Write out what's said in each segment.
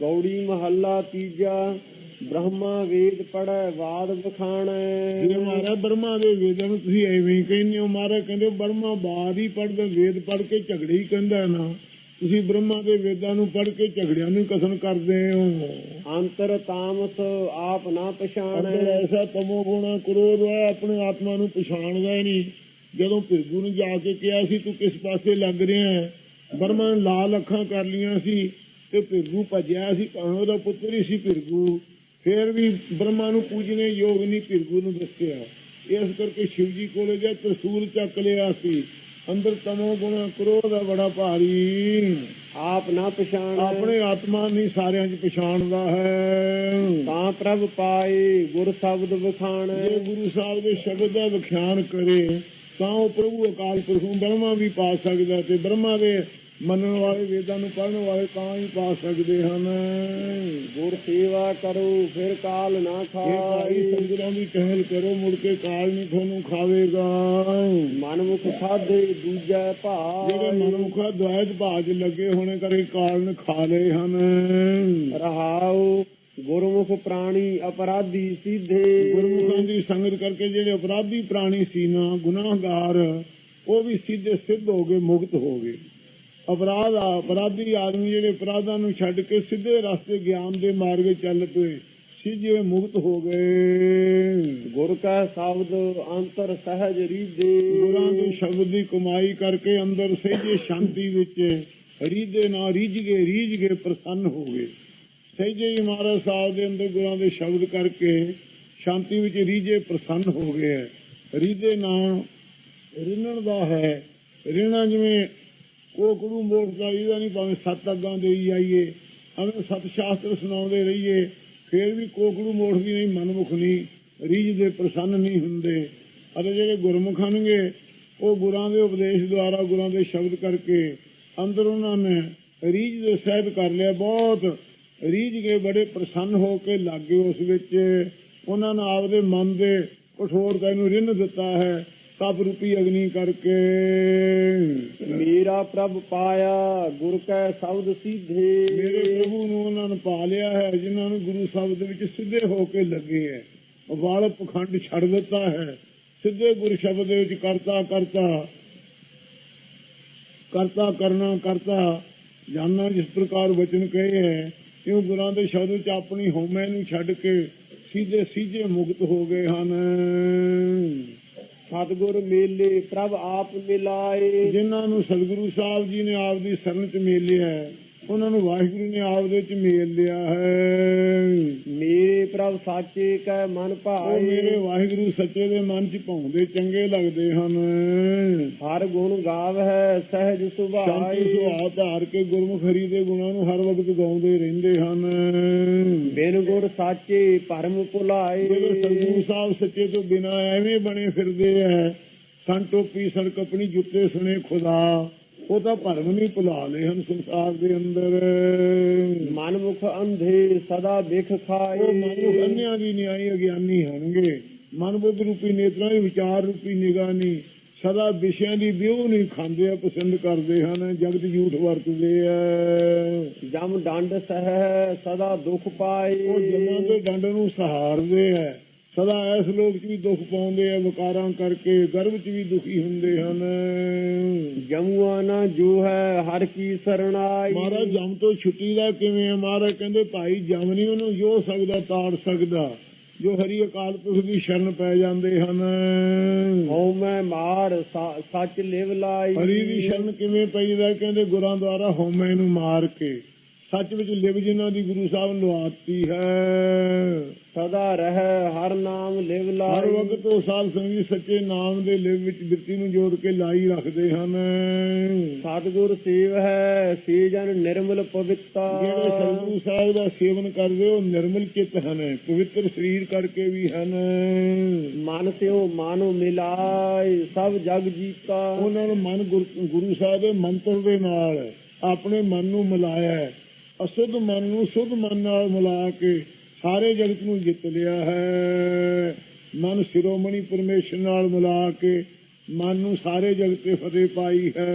ਗੌੜੀ ਮਹੱਲਾ ਤੀਜਾ ਬ੍ਰਹਮਾ ਵੇਦ ਪੜੈ ਬਾਦ ਬਖਾਣੈ ਜੇ ਮਾਰਾ ਬਰਮਾ ਦੇ ਵੇਦਾਂ ਨੂੰ ਤੁਸੀਂ ਐਵੇਂ ਕਹਿੰਦੇ ਹੋ ਮਾਰਾ ਕਹਿੰਦੇ ਹੋ ਬਰਮਾ ਬਾਦ ਹੀ ਪੜਦਾ ਵੇਦ ਪੜ ਕੇ ਝਗੜੇ ਹੀ ਕਹਿੰਦਾ ਨਾ। ਤੁਸੀਂ ਬ੍ਰਹਮਾ ਦੇ ਵੇਦਾਂ ਨੂੰ ਪੜ ਕੇ ਝਗੜਿਆਂ ਨੂੰ ਕਥਨ ਕਰਦੇ ਹੋ। ਅੰਤਰ ਤਾਮਸ ਆਪ ਨਾ ਅੰਦਰ ਪਛਾਣੈ ਐਸਾ ਤਮੋ ਗੁਣਾ ਕਰੋਧ ਹੈ ਆਪਣੇ ਆਤਮਾ ਨੂੰ ਪਛਾਣਦਾ ਹੀ ਨਹੀਂ। ਜਦੋਂ ਭਿਰਗੂ ਨੂੰ ਜਾ ਕੇ ਕਿਹਾ ਸੀ ਤੂੰ ਕਿਸ ਪਾਸੇ ਲੱਗ ਰਿਹਾ ਹੈ? ਬਰਮਾ ਲਾਲ ਅੱਖਾਂ ਕਰ ਲੀਆਂ ਸੀ। ਤੇ ਭਿਰਗੂ ਭੱਜਿਆ ਸੀ ਭਾਵੇਂ ਉਹਦਾ ਪੁੱਤਰ ਹੀ ਸੀ ਭਿਰਗੂ। ਫੇਰ ਵੀ ਬ੍ਰਹਮਾ ਨੂੰ ਪੂਜਣੇ ਯੋਗ ਨਹੀਂ ਭਿਰਗੂ ਨੂੰ ਦੱਸਿਆ। ਇਸ ਕਰਕੇ ਸ਼ਿਵ ਜੀ ਕੋਲੇ ਗਿਆ ਤਰਸੂਲ ਚੱਕ ਲਿਆ ਸੀ। ਅੰਦਰ ਤਮੋ ਗੁਣਾ ਕਰੋਧ ਹੈ ਬੜਾ ਭਾਰੀ। ਆਪ ਨਾ ਪਛਾਣੈ। ਆਪਣੇ ਆਤਮਾ ਨਹੀਂ ਸਾਰਿਆਂ 'ਚ ਪਛਾਣਦਾ ਹੈ। ਤਾਂ ਪ੍ਰਭ ਪਾਏ ਗੁਰ ਸ਼ਬਦ ਬਖਾਣੈ ਜੇ ਗੁਰੂ ਸਾਹਿਬ ਦੇ ਸ਼ਬਦ ਦਾ ਵਿਖਿਆਨ ਕਰੇ ਤਾਂ ਉਹ ਪ੍ਰਭੂ ਅਕਾਲ ਪੁਰਖ ਨੂੰ ਬ੍ਰਹਮਾ ਵੀ ਪਾ ਸਕਦਾ ਤੇ ਬ੍ਰਹਮਾ ਦੇ ਮੰਨਣ ਵਾਲੇ ਵੇਦਾਂ ਨੂੰ ਪੜ੍ਹਨ ਵਾਲੇ ਤਾਂ ਹੀ ਪਾ ਸਕਦੇ ਹਨ। ਗੁਰ ਸੇਵਾ ਕਰੋ ਫਿਰ ਕਾਲ ਨਾ ਖਾਈ। ਸੰਗਰਾਂ ਦੀ ਟਹਿਲ ਕਰੋ ਮੁੜ ਕੇ ਕਾਲ ਨਹੀਂ ਤੁਹਾਨੂੰ ਖਾਵੇਗਾ। ਮਨਮੁਖ ਸਾਧੇ ਦੂਜੈ ਜਿਹੜੇ ਭਾਈ ਮਨੁੱਖਾ ਦੁਆਇਤ ਭਾਜ ਲੱਗੇ ਹੋਣੇ ਕਰੇ ਕਾਲ ਨੇ ਖਾ ਲਏ ਹਨ। ਰਹਾਉ ਗੁਰਮੁਖ ਪ੍ਰਾਣੀ ਅਪਰਾਧੀ ਸਿੱਧੇ। ਗੁਰਮੁਖਾਂ ਦੀ ਸੰਗਤ ਕਰਕੇ ਜਿਹੜੇ ਅਪਰਾਧੀ ਪ੍ਰਾਣੀ ਸੀ ਨਾ ਗੁਨਾਹਗਾਰ ਉਹ ਵੀ ਸਿੱਧੇ ਸਿੱਧ ਹੋ ਗਏ ਮੁਕਤ ਹੋ ਗਏ। ਅਪਰਾਧ ਆ- ਅਪਰਾਧੀ ਆਦਮੀ ਜਿਹੜੇ ਅਪਰਾਧਾਂ ਨੂੰ ਛੱਡ ਕੇ ਸਿੱਧੇ ਰਸਤੇ ਗਿਆਨ ਦੇ ਮਾਰਗ ਚੱਲ ਪਏ ਸਿੱਧੇ ਮੁਕਤ ਹੋ ਗਏ। ਗੁਰ ਕਾ ਸ਼ਬਦ ਅੰਤਰ ਸਹਿਜ ਰੀਦੇ ਗੁਰਾਂ ਦੇ ਸ਼ਬਦ ਦੀ ਕਮਾਈ ਕਰਕੇ ਅੰਦਰ ਸਹਿਜੇ ਸ਼ਾਂਤੀ ਵਿੱਚ ਰੀਝੇ ਨਾਲ ਰੀਝ ਗਏ ਰੀਝ ਗਏ ਪ੍ਰਸੰਨ ਹੋ ਗਏ। ਸਹਿਜੇ ਹੀ ਮਹਾਰਾਜ ਸਾਹਿਬ ਦੇ ਅੰਦਰ ਗੁਰਾਂ ਦੇ ਸ਼ਬਦ ਕਰਕੇ ਸ਼ਾਂਤੀ ਵਿੱਚ ਰੀਝੇ ਪ੍ਰਸੰਨ ਹੋ ਗਏ। ਰੀਝੇ ਨਾਲ ਰਿਣਨ ਦਾ ਹੈ। ਰਿਣਾ ਜਿਵੇਂ ਕੋਕੜੂ ਮੋਖ ਦਾ ਨਹੀਂ, ਭਾਵੇਂ ਸੱਤ ਅੱਗਾਂ ਦੇਈ ਜਾਈਏ ਐਵੇਂ ਸਤ ਸ਼ਾਸਤਰ ਸੁਣਾਉਂਦੇ ਰਹੀਏ, ਫੇਰ ਵੀ ਕੋਕੜੂ ਮੋਖ ਦੀ ਨਹੀਂ, ਮਨਮੁਖ ਨਹੀਂ, ਰੀਝ ਦੇ ਪ੍ਰਸੰਨ ਨਹੀਂ ਹੁੰਦੇ। ਅਤੇ ਜਿਹੜੇ ਗੁਰਮੁਖ ਹਨਗੇ ਉਹ ਗੁਰਾਂ ਦੇ ਉਪਦੇਸ਼ ਦੁਆਰਾ, ਗੁਰਾਂ ਦੇ ਸ਼ਬਦ ਕਰਕੇ ਅੰਦਰ ਉਹਨਾਂ ਨੇ ਰੀਝ ਦੇ ਸਹਿਬ ਕਰ ਲਿਆ। ਬਹੁਤ ਰੀਝ ਕੇ ਬੜੇ ਪ੍ਰਸੰਨ ਹੋ ਕੇ ਲੱਗੇ ਉਸ ਵਿੱਚ। ਉਹਨਾਂ ਨੇ ਆਪਦੇ ਮਨ ਦੇ ਕਠੋਰਤਾ ਨੂੰ ਰਿੰਨ ਦਿੱਤਾ ਹੈ। ਤਪ ਰੂਪੀ ਅਗਨੀ ਕਰਕੇ। ਮੇਰਾ ਪ੍ਰਭ ਪਾਇਆ ਗੁਰ ਕੈ ਸ਼ਬਦ ਸਿੱਧੇ। ਮੇਰੇ ਪ੍ਰਭੂ ਨੂੰ ਉਹਨਾਂ ਨੇ ਪਾ ਲਿਆ ਹੈ ਜਿਨ੍ਹਾਂ ਨੂੰ ਗੁਰੂ ਸ਼ਬਦ ਵਿੱਚ ਸਿੱਧੇ ਹੋ ਕੇ ਲੱਗੇ ਹੈ। ਵਾਲ ਪਖੰਡ ਛੱਡ ਦਿੱਤਾ ਹੈ ਸਿੱਧੇ ਗੁਰੂ ਸ਼ਬਦ ਵਿੱਚ ਕਰਤਾ ਕਰਤਾ। ਕਰਤਾ ਕਰਨਾ ਕਰਤਾ। ਜਾਨਣਾ ਜਿਸ ਪ੍ਰਕਾਰ ਵਚਨ ਕਹੇ ਹੈ ਕਿਉਂ ਗੁਰਾਂ ਦੇ ਸ਼ਬਦ ਵਿੱਚ ਆਪਣੀ ਹਉਮੈ ਨੂੰ ਛੱਡ ਕੇ ਸਿੱਧੇ ਸਿੱਧੇ ਮੁਕਤ ਹੋ ਗਏ ਹਨ। ਸਤਗੁਰ ਮੇਲੇ ਪ੍ਰਭ ਆਪ ਮਿਲਾਏ। ਜਿਨ੍ਹਾਂ ਨੂੰ ਸਤਿਗੁਰੂ ਸਾਹਿਬ ਜੀ ਨੇ ਆਪ ਦੀ ਸ਼ਰਨ ਚ ਮੇਲਿਆ ਉਹਨਾਂ ਨੂੰ ਵਾਹਿਗੁਰੂ ਨੇ ਆਪ ਦੇ ਚ ਮੇਲ ਲਿਆ ਹੈ। ਮੇਰੇ ਪ੍ਰਭ ਸਾਚੇ ਕੈ ਮਨ ਉਹ ਮੇਰੇ ਭਾਏ ਵਾਹਿਗੁਰੂ ਸੱਚੇ ਦੇ ਮਨ ਚ ਭਾਉਂਦੇ ਚੰਗੇ ਲੱਗਦੇ ਹਨ। ਹਰ ਗੁਣ ਗਾਵਹਿ ਸਹਿਜ ਸ਼ਾਂਤੀ ਸੁਭਾਈ ਸੁਭਾਅ ਧਾਰ ਕੇ ਗੁਰਮੁਖ ਹਰੀ ਦੇ ਗੁਣਾਂ ਨੂੰ ਹਰ ਵਕਤ ਗਾਉਂਦੇ ਰਹਿੰਦੇ ਹਨ। ਬਿਨ ਗੁਰ ਸਾਚੇ ਭਰਮ ਭੁਲਾਏ। ਸਤਿਗੁਰੂ ਸਾਹਿਬ ਸੱਚੇ ਤੋਂ ਬਿਨਾ ਐਵੇਂ ਬਣੇ ਫਿਰਦੇ ਐ। ਸੰ ਟੋਪੀ ਸਰ ਕਪਣੀ ਜੁੱਤੇ ਸੁਣੇ ਖੁਦਾ। ਉਹ ਤਾਂ ਭਰਮ ਨਹੀਂ ਭੁਲਾ ਲਏ ਹਨ ਸੰਸਾਰ ਦੇ ਅੰਦਰ। ਮਨਮੁਖ ਅੰਧੇ ਸਦਾ ਉਹ ਖਾਏ। ਮਨੁੱਖ ਅੰਨਿਆਂ ਦੀ ਨਿਆਈ ਅਗਿਆਨੀ ਹੋਣਗੇ। ਮਨਬੁੱਧ ਰੂਪੀ ਨੇਤਰਾਂ ਦੀ ਵਿਚਾਰ ਰੂਪੀ ਨਿਗਾਹ ਨਹੀਂ ਸਦਾ ਵਿਸ਼ਿਆਂ ਦੀ ਵਿਉ ਨਹੀਂ ਖਾਂਦੇ ਆ ਪਸੰਦ ਕਰਦੇ ਹਨ। ਜਗਤ ਝੂਠ ਵਰਤਦੇ ਆ। ਜਮ ਡੰਡ ਸਹਿ ਸਦਾ ਦੁਖ ਪਾਏ। ਉਹ ਜਮਾਂ ਦੇ ਡੰਡ ਨੂੰ ਸਹਾਰਦੇ ਆ। ਸਦਾ ਇਸ ਲੋਕ 'ਚ ਵੀ ਦੁੱਖ ਪਾਉਂਦੇ ਆ ਵਿਕਾਰਾਂ ਕਰਕੇ ਗਰਭ 'ਚ ਵੀ ਦੁਖੀ ਹੁੰਦੇ ਹਨ। ਜਮੂਆ ਨਾ ਜੋ ਹੈ ਹਰ ਕੀ ਸਰਣਾਈ। ਮਹਾਰਾਜ ਜਮ ਤੋਂ ਛੁੱਟੀ ਦਾ ਕਿਵੇਂ ਆ? ਮਹਾਰਾਜ ਕਹਿੰਦੇ ਭਾਈ ਜਮ ਨਹੀਂ ਉਹਨੂੰ ਜੋ ਸਕਦਾ ਤਾੜ ਸਕਦਾ। ਜੋ ਹਰੀ ਅਕਾਲ ਪੁਰਖ ਦੀ ਸ਼ਰਨ ਪੈ ਜਾਂਦੇ ਹਨ। ਹਉ ਮੈਂ ਮਾਰ ਸੱਚ ਲਿਵ ਲਾਈ। ਹਰੀ ਦੀ ਸ਼ਰਨ ਕਿਵੇਂ ਪਈਦਾ ਕਹਿੰਦੇ ਗੁਰਾਂ ਦੁਆਰਾ ਹਉਮੈ ਨੂੰ ਮਾਰ ਕੇ। ਸੱਚ ਵਿੱਚ ਲਿਵ ਜਿਨ੍ਹਾਂ ਦੀ ਗੁਰੂ ਸਾਹਿਬ ਲਵਾਤੀ ਹੈ। ਸਦਾ ਰਹਿ ਹਰ ਨਾਮ ਲਿਵ ਹਰ ਲਾਈ ਵਕਤ ਉਹ ਸਾਧ ਸੰਗੀ ਸੱਚੇ ਨਾਮ ਦੇ ਲਿਵ ਵਿੱਚ ਬਿਰਤੀ ਨੂੰ ਜੋੜ ਕੇ ਲਾਈ ਰੱਖਦੇ ਹਨ। ਸਤਿਗੁਰ ਸੇਵ ਹੈ ਸੇ ਜਨ ਨਿਰਮਲ ਜਿਹੜੇ ਪਵਿੱਤਾ ਸਤਿਗੁਰੂ ਸਾਹਿਬ ਦਾ ਸੇਵਨ ਕਰਦੇ ਉਹ ਨਿਰਮਲ ਚਿੱਤ ਹਨ ਪਵਿੱਤਰ ਸਰੀਰ ਕਰਕੇ ਵੀ ਹਨ। ਮਨ ਸਿਓ ਮਾਨੋ ਮਿਲਾਏ ਸਭ ਜਗ ਜੀਤਾ। ਉਹਨਾਂ ਨੂੰ ਮਨ ਗੁਰ- ਸਾਹਿਬ ਦੇ ਮੰਤਰ ਦੇ ਨਾਲ ਆਪਣੇ ਮਨ ਨੂੰ ਮਿਲਾਇਆ। ਅਸ਼ੁੱਧ ਮਨ ਨੂੰ ਸ਼ੁੱਧ ਮਨ ਨਾਲ ਮਿਲਾ ਕੇ ਸਾਰੇ ਜਗਤ ਨੂੰ ਜਿੱਤ ਲਿਆ ਹੈ। ਮਨ ਸਿਰੋਮਣੀ ਪਰਮੇਸ਼ਰ ਨਾਲ ਮਿਲਾ ਕੇ ਮਨ ਨੂੰ ਸਾਰੇ ਜਗਤ ਤੇ ਫਤਿਹ ਪਾਈ ਹੈ।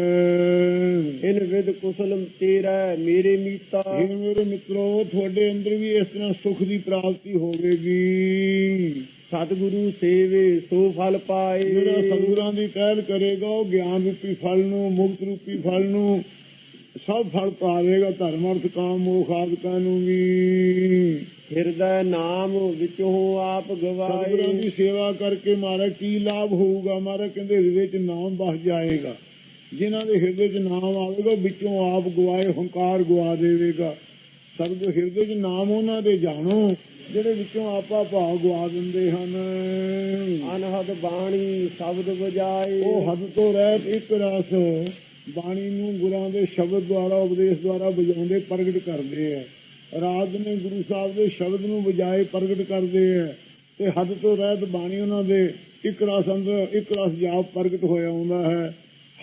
ਇਨ ਵਿਦ ਕੁਸਲ ਤੇਰਾ ਮੇਰੇ ਮੀਤਾ। ਇਹ ਮੇਰੇ ਮਿੱਤਰੋ ਤੁਹਾਡੇ ਅੰਦਰ ਵੀ ਇਸ ਤਰ੍ਹਾਂ ਸੁਖ ਦੀ ਪ੍ਰਾਪਤੀ ਹੋਵੇਗੀ। ਸਤਿਗੁਰੂ ਸੇਵੇ ਸੋ ਫਲ ਪਾਏ। ਜਿਹੜਾ ਸੰਗੁਰਾਂ ਦੀ ਕਹਿਲ ਕਰੇਗਾ ਉਹ ਗਿਆਨ ਰੂਪੀ ਫਲ ਨੂੰ ਮੁਕਤ ਰੂਪੀ ਫਲ ਨੂੰ ਸਭ ਫਲ ਪਾਵੇਗਾ ਧਰਮ ਅਰਥ ਕਾਮ ਮੋਖ ਆਦਿਕਾਂ ਨੂੰ ਵੀ ਹਿਰਦੈ ਨਾਮ ਵਿੱਚੋਂ ਆਪ ਸਤਿਗੁਰਾਂ ਗਵਾਏ ਦੀ ਸੇਵਾ ਕਰਕੇ ਮਾਰਾ ਕੀ ਲਾਭ ਹੋਊਗਾ? ਮਾਰਾ ਕਹਿੰਦੇ ਹਿਰਦੇ 'ਚ ਨਾਮ ਵਸ ਜਾਏਗਾ। ਜਿਨ੍ਹਾਂ ਦੇ ਹਿਰਦੇ 'ਚ ਨਾਮ ਆਵੇਗਾ ਵਿੱਚੋਂ ਆਪ ਗਵਾਏ ਹੰਕਾਰ ਗਵਾ ਦੇਵੇਗਾ। ਸਤਿਗੁਰ ਹਿਰਦੇ 'ਚ ਨਾਮ ਉਹਨਾਂ ਦੇ ਜਾਣੋ ਜਿਹੜੇ ਵਿੱਚੋਂ ਆਪਾ ਭਾਵ ਗਵਾ ਦਿੰਦੇ ਹਨ। ਅਨਹਦ ਬਾਣੀ ਸ਼ਬਦ ਵਜਾਏ। ਉਹ ਹੱਦ ਤੋਂ ਰਹਿਤ ਇੱਕ ਰਸ। ਬਾਣੀ ਨੂੰ ਗੁਰਾਂ ਦੇ ਸ਼ਬਦ ਦੁਆਰਾ, ਉਪਦੇਸ਼ ਦੁਆਰਾ ਵਜਾਉਂਦੇ, ਪ੍ਰਗਟ ਕਰਦੇ ਹੈ ਰਾਤ ਨੇ ਗੁਰੂ ਸਾਹਿਬ ਦੇ ਸ਼ਬਦ ਨੂੰ ਵਜਾਏ, ਪ੍ਰਗਟ ਕਰਦੇ ਹੈ ਤੇ ਹੱਦ ਤੋਂ ਰਹਿਤ ਬਾਣੀ ਉਹਨਾਂ ਦੇ, ਇੱਕ ਰਸ ਅੰਦਰ, ਇੱਕ ਰਸ ਜਾਪ ਪ੍ਰਗਟ ਹੋਇਆ ਹੁੰਦਾ ਹੈ।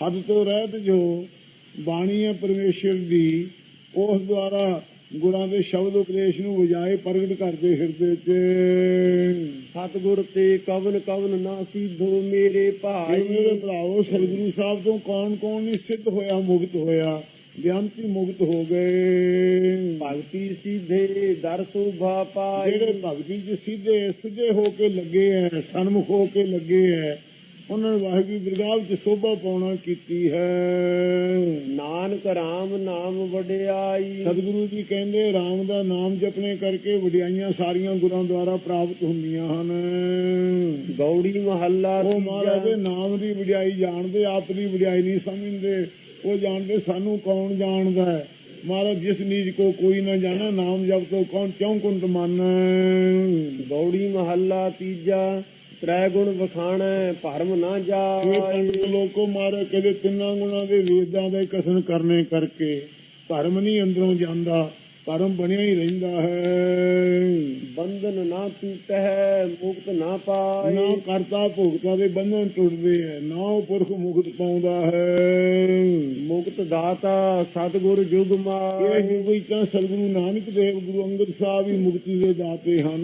ਹੱਦ ਤੋਂ ਰਹਿਤ ਜੋ ਬਾਣੀ ਹੈ ਪਰਮੇਸ਼ਰ ਦੀ, ਉਸ ਦੁਆਰਾ ਗੁਰਾਂ ਦੇ ਸ਼ਬਦ ਉਪਦੇਸ਼ ਨੂੰ ਵਜਾਏ ਪ੍ਰਗਟ ਕਰਦੇ ਹਿਰਦੇ 'ਚ। ਸਤਿਗੁਰ ਤੇ ਕਵਨ ਕਵਨ ਨਾ ਸੀਧੋ ਮੇਰੇ ਭਾਈ। ਮੇਰੇ ਭਰਾਵੋ ਸਤਿਗੁਰੂ ਸਾਹਿਬ ਤੋਂ ਕੌਣ ਕੌਣ ਨਹੀਂ ਸਿੱਧ ਹੋਇਆ ਮੁਕਤ ਹੋਇਆ? ਬਿਆੰਤੀ ਮੁਕਤ ਹੋ ਗਏ। ਭਗਤੀ ਸੀਧੇ ਦਰ ਸੋਭਾ ਪਾਈ। ਜਿਹੜੇ ਭਗਤੀ ਚ ਸਿੱਧੇ ਸਿੱਧੇ ਹੋ ਕੇ ਲੱਗੇ ਐ ਸਨਮੁਖ ਹੋ ਕੇ ਲੱਗੇ ਐ ਉਹਨਾਂ ਨੇ ਵਾਹਿਗੁਰੂ ਦਰਗਾਹ ਵਿੱਚ ਸੋਭਾ ਪਾਉਣਾ ਕੀਤੀ ਹੈ। ਨਾਨਕ RAM ਨਾਮ ਵਡਿਆਈ। ਸਤਿਗੁਰੂ ਜੀ ਕਹਿੰਦੇ RAM ਦਾ ਨਾਮ ਜਪਣੇ ਕਰਕੇ ਵਡਿਆਈਆਂ ਸਾਰੀਆਂ ਗੁਰਾਂ ਦੁਆਰਾ ਪ੍ਰਾਪਤ ਹੁੰਦੀਆਂ ਹਨ। ਗੌੜੀ ਮਹੱਲਾ ਉਹ ਮਹਾਰਾਜ ਦੇ ਨਾਮ ਦੀ ਵਡਿਆਈ ਜਾਣਦੇ ਆਪ ਦੀ ਵਡਿਆਈ ਨਹੀਂ ਸਮਝਦੇ। ਉਹ ਜਾਣਦੇ ਸਾਨੂੰ ਕੌਣ ਜਾਣਦਾ ਹੈ? ਮਹਾਰਾਜ ਜਿਸ ਨੀਜ ਕੋ ਕੋਈ ਨਾ ਜਾਣਾ ਨਾਮ ਜਪ ਤੋ ਕੌਣ ਕਿਉਂ ਕੁੰਟ ਮਨ? ਗੌੜੀ ਮਹੱਲਾ ਤੀਜਾ। ਤ੍ਰੈ ਗੁਣ ਵਖਾਣੈ ਭਰਮ ਨਾ ਇਹ ਪੰਡਤ ਲੋਕੋ ਮਾਰੇ ਕਦੇ ਤਿੰਨਾਂ ਗੁਣਾਂ ਦੇ ਵੇਦਾਂ ਦੇ ਕਸਨ ਕਰਨੇ ਕਰਕੇ ਭਰਮ ਨਹੀਂ ਅੰਦਰੋਂ ਜਾਂਦਾ। ਧਰਮ ਬਣਿਆ ਹੀ ਰਹਿੰਦਾ ਹੈ। ਬੰਧਨ ਨਾ ਟੂਟੈ ਮੁਕਤ ਨਾ ਪਾਏ। ਨਾ ਕਰਤਾ ਭੋਗਤਾ ਦੇ ਬੰਧਨ ਟੁੱਟਦੇ ਹੈ ਨਾ ਉਹ ਪੁਰਖ ਮੁਕਤ ਪਾਉਂਦਾ ਹੈ। ਮੁਕਤ ਦਾਤਾ ਸਤਿਗੁਰ ਜੁਗ ਇਹ ਮਾਏ ਯੁਗ ਵਿੱਚ ਤਾਂ ਸਤਿਗੁਰੂ ਨਾਨਕ ਦੇਵ ਗੁਰੂ ਅੰਗਦ ਸਾਹਿਬ ਵੀ ਮੁਕਤੀ ਦੇ ਦਾਤੇ ਹਨ।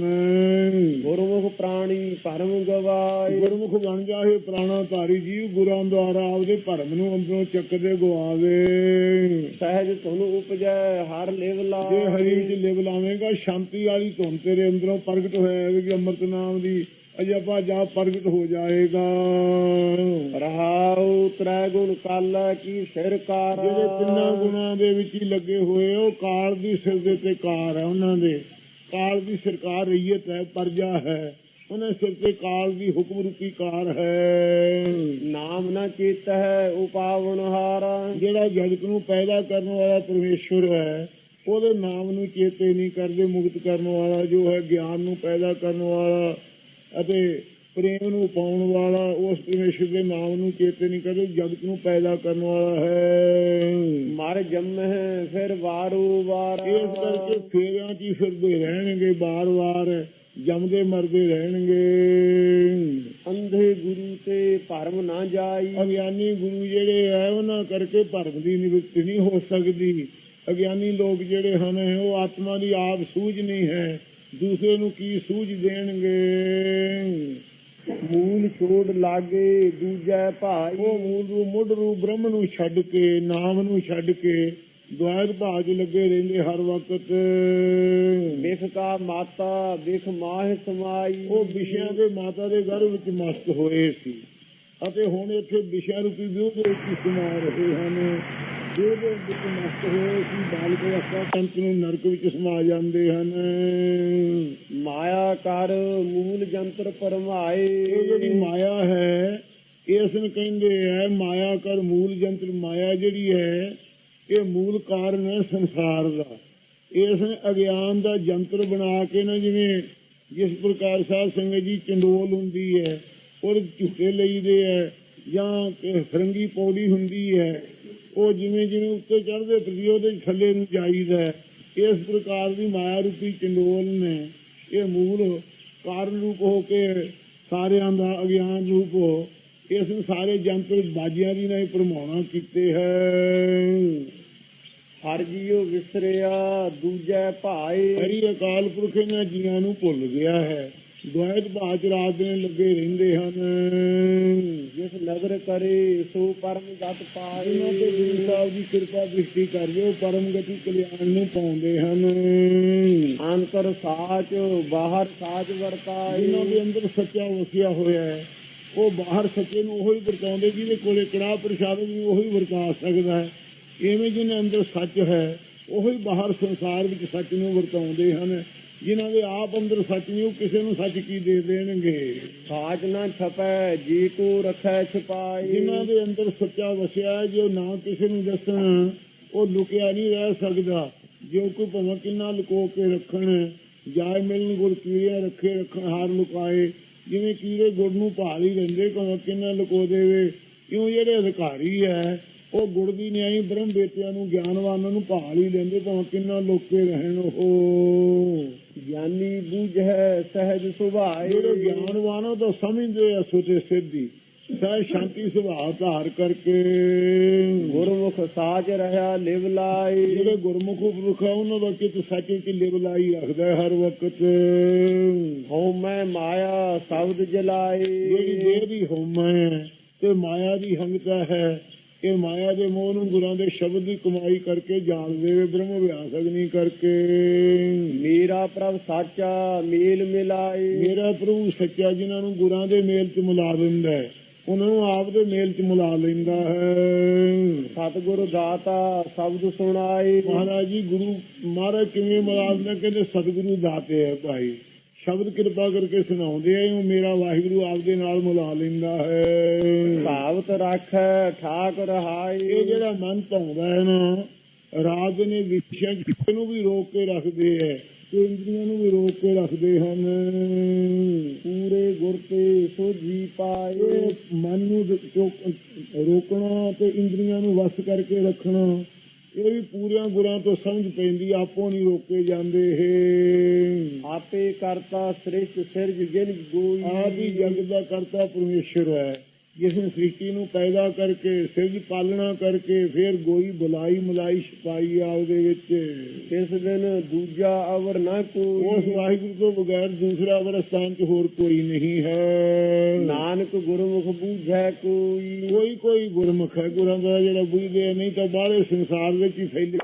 ਗੁਰਮੁਖ ਪ੍ਰਾਣੀ ਭਰਮ ਗਵਾਏ। ਗੁਰਮੁਖ ਬਣ ਜਾਏ ਪ੍ਰਾਣਾ ਧਾਰੀ ਜੀਵ ਗੁਰਾਂ ਦੁਆਰਾ ਆਪਦੇ ਭਰਮ ਨੂੰ ਅੰਦਰੋਂ ਚੱਕਦੇ ਗਵਾਵੇ ਸਹਿਜ ਤੁਹਾਨੂੰ ਉਪਜੈ ਹਰ ਲਿਵ ਜੇ ਹਰੀ ਵਿੱਚ ਲਿਵ ਲਾਵੇਂਗਾ ਸ਼ਾਂਤੀ ਵਾਲੀ ਧੁਨ ਤੇਰੇ ਅੰਦਰੋਂ ਪ੍ਰਗਟ ਹੋਏਗੀ ਅੰਮ੍ਰਿਤ ਨਾਮ ਦੀ ਅਜਪਾ ਜਾ ਪ੍ਰਗਟ ਹੋ ਜਾਏਗਾ। ਰਹਾਉ ਤ੍ਰੈ ਗੁਣ ਕਾਲਾ ਕੀ ਸਿਰ ਕਾਰ। ਜਿਹੜੇ ਤਿੰਨਾਂ ਗੁਣਾਂ ਦੇ ਵਿੱਚ ਹੀ ਲੱਗੇ ਹੋਏ ਉਹ ਕਾਲ ਦੀ ਸਿਰ ਦੇ ਤੇ ਕਾਰ ਹੈ ਉਹਨਾਂ ਦੇ। ਕਾਲ ਦੀ ਸਰਕਾਰ ਰਹੀਅਤ ਹੈ ਪਰਜਾ ਹੈ। ਉਹਨਾਂ ਸਿਰ ਤੇ ਕਾਲ ਦੀ ਹੁਕਮ ਰੂਪੀ ਕਾਰ ਹੈ। ਨਾਮ ਨਾ ਚੇਤ ਹੈ ਉਪਾਵਨ ਹਾਰਾ। ਜਿਹੜਾ ਜਗਤ ਨੂੰ ਪੈਦਾ ਕਰਨ ਵਾਲਾ ਪਰਮੇਸ਼ਵਰ ਹੈ ਉਹਦੇ ਨਾਮ ਨੂੰ ਚੇਤੇ ਨਹੀਂ ਕਰਦੇ ਮੁਕਤ ਕਰਨ ਵਾਲਾ ਜੋ ਹੈ ਗਿਆਨ ਨੂੰ ਪੈਦਾ ਕਰਨ ਵਾਲਾ ਅਤੇ ਪ੍ਰੇਮ ਨੂੰ ਪਾਉਣ ਵਾਲਾ ਉਸ ਪਰਮੇਸ਼ਵਰ ਦੇ ਨਾਮ ਨੂੰ ਚੇਤੇ ਨਹੀਂ ਕਰਦੇ ਜਗਤ ਨੂੰ ਪੈਦਾ ਕਰਨ ਵਾਲਾ ਹੈ। ਮਰ ਜੰਮਹਿ ਫਿਰ ਵਾਰੂ ਵਾਰ। ਇਸ ਕਰਕੇ ਫੇਰਿਆਂ 'ਚ ਫਿਰਦੇ ਰਹਿਣਗੇ ਬਾਰ-ਬਾਰ ਜੰਮਦੇ ਮਰਦੇ ਰਹਿਣਗੇ। ਅੰਧੇ ਗੁਰੂ ਤੇ ਭਰਮ ਨਾ ਜਾਈ। ਅਗਿਆਨੀ ਗੁਰੂ ਜਿਹੜੇ ਆ ਉਹਨਾਂ ਕਰਕੇ ਭਰਮ ਦੀ ਨਿਵೃತ್ತಿ ਨਹੀਂ ਹੋ ਸਕਦੀ। ਅਗਿਆਨੀ ਲੋਕ ਜਿਹੜੇ ਹਨ ਉਹ ਆਤਮਾ ਦੀ ਆਪ ਸੂਝ ਨਹੀਂ ਹੈ। ਦੂਸਰੇ ਨੂੰ ਕੀ ਸੂਝ ਦੇਣਗੇ? ਮੂਲ ਛੋੜ ਲਾਗੇ ਦੂਜੈ ਭਾਈ। ਉਹ ਮੂਲ ਰੂਪ ਮੁੱਢ ਰੂਪ ਬ੍ਰਹਮ ਨੂੰ ਛੱਡ ਕੇ ਨਾਮ ਨੂੰ ਛੱਡ ਕੇ ਦੁਆਰ ਭਾਜ ਲੱਗੇ ਰਹਿੰਦੇ ਹਰ ਵਕਤ। ਵਿਖ ਕਾ ਮਾਤਾ ਵਿਖ ਮਾਹਿ ਸਮਾਈ। ਉਹ ਵਿਸ਼ਿਆਂ ਦੇ ਮਾਤਾ ਦੇ ਗਰਭ ਵਿੱਚ ਮਸਤ ਹੋਏ ਸੀ। ਅਤੇ ਹੁਣ ਇੱਥੇ ਵਿਸ਼ਾ ਰੂਪੀ ਵਿਉ ਦੇ ਵਿੱਚ ਸਮਾ ਰਹੇ ਹਨ। ਵਿਉ ਵਿੱਚ ਮਸਤ ਹੋਏ ਸੀ ਬਾਲਕ ਅਵਸਥਾ ਤੰਤ ਨੂੰ ਨਰਕ ਵਿੱਚ ਸਮਾ ਜਾਂਦੇ ਹਨ। ਮਾਇਆ ਕਰ, ਮੂਲ ਜੰਤਰ ਪਰਮਾਏ ਇਹ ਜਿਹੜੀ ਮਾਇਆ ਹੈ ਇਸ ਨੂੰ ਕਹਿੰਦੇ ਹੈ ਮਾਇਆ ਕਰ, ਮੂਲ ਜੰਤਰ ਮਾਇਆ ਜਿਹੜੀ ਹੈ, ਇਹ ਮੂਲ ਕਾਰਨ ਹੈ ਸੰਸਾਰ ਦਾ। ਇਸ ਨੇ ਅਗਿਆਨ ਦਾ ਜੰਤਰ ਬਣਾ ਕੇ ਨਾ ਜਿਵੇਂ ਜਿਸ ਪ੍ਰਕਾਰ ਸਾਧ ਸੰਗਤ ਜੀ ਚੰਡੋਲ ਹੁੰਦੀ ਹੈ, ਔਰ ਝੁੱਟੇ ਲਈਦੇ ਹੈ ਜਾਂ ਫਰੰਗੀ ਪੌੜੀ ਹੁੰਦੀ ਹੈ ਉਹ ਜਿਵੇਂ ਜਿਵੇਂ ਉੱਤੇ ਚੜ੍ਹਦੇ ਪ੍ਰਤੀ ਉਹਦੇ ਥੱਲੇ ਨੂੰ ਜਾਈਦਾ ਇਸ ਪ੍ਰਕਾਰ ਦੀ ਮਾਇਆ ਰੂਪੀ ਚੰਡੋਲ ਨੇ ਇਹ ਮੂਲ ਕਾਰਨ ਰੂਪ ਹੋ ਕੇ ਸਾਰਿਆਂ ਦਾ ਅਗਿਆਨ ਰੂਪ ਹੋ ਇਸ ਨੂੰ ਸਾਰੇ ਜੰਤਰ ਬਾਜੀਆਂ ਦੀ ਨਹੀਂ ਭਰਮਾਉਣਾ ਕੀਤੇ ਹੈ ਹਰ ਜੀਉ ਵਿਸਰਿਆ ਦੂਜੈ ਭਾਏ। ਹਰੀ ਅਕਾਲ ਪੁਰਖ ਇਹਨਾਂ ਜੀਆਂ ਨੂੰ ਭੁੱਲ ਗਿਆ ਹੈ। ਦੁਆਇਤ ਬਾਚ ਰਾਤ ਦਿਨ ਲੱਗੇ ਰਹਿੰਦੇ ਹਨ। ਜਿਸ ਨਗਰ ਕਰੇ ਸੋ ਪਰਮ ਗਤ ਪਾਏ। ਇਹਨਾਂ ਤੇ ਗੁਰੂ ਸਾਹਿਬ ਦੀ ਕਿਰਪਾ ਦ੍ਰਿਸ਼ਟੀ ਕਰਿਓ ਪਰਮ ਗਤੀ ਕਲਿਆਣ ਨੂੰ ਪਾਉਂਦੇ ਹਨ। ਅੰਤਰ ਸਾਚ ਬਾਹਰ ਸਾਚ ਵਰਤਾਏ। ਜਿਨ੍ਹਾਂ ਦੇ ਅੰਦਰ ਸੱਚਾ ਵਸਿਆ ਹੋਇਆ ਹੈ ਉਹ ਬਾਹਰ ਸੱਚੇ ਨੂੰ ਉਹੀ ਵਰਤਾਉਂਦੇ ਜਿਹਦੇ ਕੋਲੇ ਕੜਾ ਪ੍ਰਸ਼ਾਦ ਵੀ ਉਹੀ ਵਰਤਾ ਸਕਦਾ ਹੈ। ਐਵੇਂ ਜਿਹਨੇ ਅੰਦਰ ਸੱਚ ਹੈ ਉਹੀ ਬਾਹਰ ਸੰਸਾਰ ਵਿੱਚ ਸੱਚ ਨੂੰ ਵਰਤਾਉਂਦੇ ਹਨ। ਜਿਨ੍ਹਾਂ ਦੇ ਆਪ ਅੰਦਰ ਸੱਚ ਨਹੀਂ ਉਹ ਕਿਸੇ ਨੂੰ ਸੱਚ ਕੀ ਦੇ ਦੇਣਗੇ? ਸਾਚ ਨਾ ਛਪੈ ਜੀ ਕੋ ਰਖੈ ਛਪਾਏ। ਜਿਨ੍ਹਾਂ ਦੇ ਅੰਦਰ ਸੱਚਾ ਵਸਿਆ ਜੋ ਨਾ ਕਿਸੇ ਨੂੰ ਦੱਸਣ ਉਹ ਲੁਕਿਆ ਨਹੀਂ ਰਹਿ ਸਕਦਾ। ਜੋ ਕੋਈ ਭਾਵੇਂ ਕਿੰਨਾ ਲੁਕੋ ਕੇ ਰੱਖਣ ਜਾਇ ਮਿਲਣ ਗੁਰ ਕੀੜੇ ਰੱਖੇ ਰੱਖਣ ਹਾਰ ਲੁਕਾਏ। ਜਿਵੇਂ ਕੀੜੇ ਗੁੜ ਨੂੰ ਭਾਲ ਹੀ ਲੈਂਦੇ ਭਾਵੇਂ ਕਿੰਨਾ ਲੁਕੋ ਦੇਵੇ। ਕਿਉਂ ਜਿਹੜੇ ਅਧਿਕਾਰੀ ਹੈ ਉਹ ਗੁੜ ਦੀ ਨਿਆਈ ਬ੍ਰਹਮ ਬੇਟਿਆਂ ਨੂੰ ਗਿਆਨਵਾਨਾਂ ਨੂੰ ਭਾਲ ਹੀ ਲੈਂਦੇ ਭਾਵੇਂ ਕਿੰਨਾ ਲੋਕੇ ਰਹਿਣ ਉਹ? ਗਿਆਨੀ ਬੂਝੈ ਸਹਿਜ ਸੁਭਾਏ। ਜਿਹੜੇ ਗਿਆਨਵਾਨ ਉਹ ਤਾਂ ਸਮਝਦੇ ਆ ਸੁਤੇ ਸਿੱਧੀ। ਸਹਿ ਸ਼ਾਂਤੀ ਸੁਭਾਅ ਧਾਰ ਕਰਕੇ। ਗੁਰਮੁਖ ਸਾਚ ਰਹਾ ਲਿਵ ਲਾਈ ਜਿਹੜੇ ਗੁਰਮੁਖ ਪੁਰਖ ਉਹਨਾਂ ਦਾ ਕਿਤ ਸੱਚ ਵਿੱਚ ਲਿਵ ਲਾਈ ਰੱਖਦਾ ਹੈ ਹਰ ਵਕਤ। ਹਉ ਮੈਂ ਮਾਇਆ ਸ਼ਬਦ ਜਲਾਈ ਜਿਹੜੀ ਦੇਹ ਦੀ ਹੋਮ ਹੈ ਤੇ ਮਾਇਆ ਦੀ ਹੰਗਤਾ ਹੈ ਇਹ ਮਾਇਆ ਦੇ ਮੋਹ ਨੂੰ ਗੁਰਾਂ ਦੇ ਸ਼ਬਦ ਦੀ ਕਮਾਈ ਕਰਕੇ ਜਾਣ ਦੇਵੇ ਬ੍ਰਹਮ ਅਭਿਆਸ ਅਗਨੀ ਕਰਕੇ। ਮੇਰਾ ਪ੍ਰਭ ਸਾਚਾ ਮੇਲ ਮਿਲਾਈ ਮੇਰਾ ਪ੍ਰਭੂ ਸੱਚਾ ਜਿਨ੍ਹਾਂ ਨੂੰ ਗੁਰਾਂ ਦੇ ਮੇਲ 'ਚ ਮਿਲਾ ਦਿੰਦਾ ਹੈ ਉਹਨਾਂ ਨੂੰ ਆਪ ਦੇ ਮੇਲ 'ਚ ਮਿਲਾ ਲੈਂਦਾ ਹੈ। ਸਤਿਗੁਰ ਦਾਤਾ ਸ਼ਬਦ ਸੁਣਾਈ ਮਹਾਰਾਜ ਜੀ ਗੁਰੂ ਮਹਾਰਾਜ ਕਿਵੇਂ ਮਰਾਦ ਨੇ ਕਹਿੰਦੇ ਸਤਿਗੁਰੂ ਦਾਤੇ ਹੈ ਭਾਈ। ਸ਼ਬਦ ਕਿਰਪਾ ਕਰਕੇ ਸੁਣਾਉਂਦੇ ਆ ਉਹ ਮੇਰਾ ਵਾਹਿਗੁਰੂ ਆਪਦੇ ਨਾਲ ਮਿਲਾ ਲੈਂਦਾ ਹੈ। ਭਾਵਤ ਰੱਖੈ ਠਾਕ ਰਹਾਈ ਇਹ ਜਿਹੜਾ ਮਨ ਧੌਂਦਾ ਹੈ ਨਾ ਰਾਜ ਨੇ ਵਿਸ਼ਿਆ ਜਿੱਤ ਨੂੰ ਵੀ ਰੋਕ ਕੇ ਰੱਖਦੇ ਹੈ ਤੇ ਇੰਦਰੀਆਂ ਨੂੰ ਵੀ ਰੋਕ ਕੇ ਰੱਖਦੇ ਹਨ। ਪੂਰੇ ਗੁਰ ਤੇ ਸੋਝੀ ਪਾਏ। ਇਹ ਮਨ ਨੂੰ ਰੋਕ- ਰੋਕਣਾ ਤੇ ਇੰਦਰੀਆਂ ਨੂੰ ਵਸ ਕਰਕੇ ਰੱਖਣਾ ਇਹ ਵੀ ਪੂਰਿਆਂ ਗੁਰਾਂ ਤੋਂ ਸਮਝ ਪੈਂਦੀ ਆਪੋ ਨਹੀਂ ਰੋਕੇ ਜਾਂਦੇ ਇਹ। ਆਪੇ ਕਰਤਾ ਸ੍ਰਿਸ਼ਟ ਸਿਰਜ ਜਿਨ ਗੋਈ ਆਪ ਹੀ ਜਗਤ ਦਾ ਕਰਤਾ ਪਰਮੇਸ਼ਰ ਹੈ। ਜਿਸ ਨੇ ਸ੍ਰਿਸ਼ਟੀ ਨੂੰ ਪੈਦਾ ਕਰਕੇ ਸਿਰਜ ਪਾਲਣਾ ਕਰਕੇ ਫਿਰ ਗੋਈ ਬੁਲਾਈ ਮਲਾਈ ਛਪਾਈ ਆਪਦੇ ਵਿੱਚ। ਇਸ ਦਿਨ ਦੂਜਾ ਅਵਰ ਨਾ ਉਸ ਕੋਈ ਵਾਹਿਗੁਰੂ ਤੋਂ ਬਗੈਰ ਦੂਸਰਾ ਵਰਸਤਾਨ ਚ ਹੋਰ ਕੋਈ ਨਹੀਂ ਹੈ। ਨਾਨਕ ਗੁਰਮੁਖ ਬੂਝੈ ਕੋਈ। ਕੋਈ ਕੋਈ ਗੁਰਮੁਖ ਹੈ ਗੁਰਾਂ ਦਾ ਜਿਹੜਾ ਬੁਝਦੇ ਨਹੀਂ ਤਾਂ ਬਾਹਲੇ ਸੰਸਾਰ ਵਿੱਚ ਹੀ ਫੈਲੇ।